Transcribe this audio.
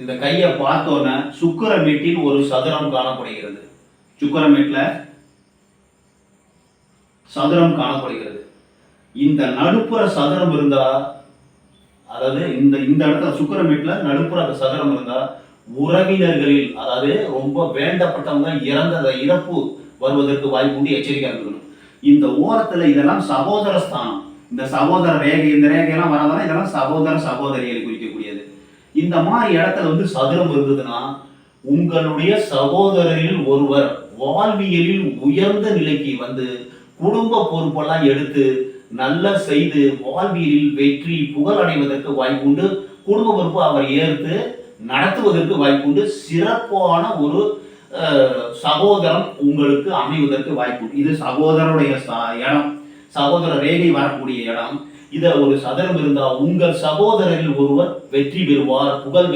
இந்த கையை பார்த்தோன்னே சுக்கிரமேட்டில் ஒரு சதுரம் காணப்படுகிறது. சுக்கிரமேட்டில் சதுரம் காணப்படுகிறது. இந்த நடுப்புற சதுரம் இருந்தா அதாவது இந்த இந்த இடத்துல சுக்கரமேட்டில் நடுப்புற அந்த சதுரம் இருந்தா உறவினர்களில் அதாவது ரொம்ப வேண்டப்பட்டவங்க இறந்த இறப்பு வருவதற்கு வாய்ப்பு உண்டு எச்சரிக்கையாக இருக்கணும் இந்த ஓரத்தில் இதெல்லாம் சகோதர ஸ்தானம் இந்த சகோதர ரேகை இந்த ரேகையெல்லாம் வராதான் இதெல்லாம் சகோதர சகோதரிகளை குறிக்கக்கூடியது. இந்த மாதிரி இடத்துல வந்து சதுரம் இருந்ததுன்னா உங்களுடைய சகோதரரில் ஒருவர் வாழ்வியலில் உயர்ந்த நிலைக்கு வந்து குடும்ப பொறுப்பெல்லாம் எடுத்து நல்ல செய்து வாழ்வியலில் வெற்றி புகழ் அடைவதற்கு வாய்ப்புண்டு குடும்ப பொறுப்பு அவர் ஏற்று நடத்துவதற்கு வாய்ப்புண்டு சிறப்பான ஒரு சகோதரம் உங்களுக்கு அமைவதற்கு வாய்ப்பு இது சகோதரருடைய இடம். சகோதர ரேகை வரக்கூடிய இடம். இத ஒரு சதனம் இருந்தால் உங்கள் சகோதரரில் ஒருவர் வெற்றி பெறுவார் புகழ்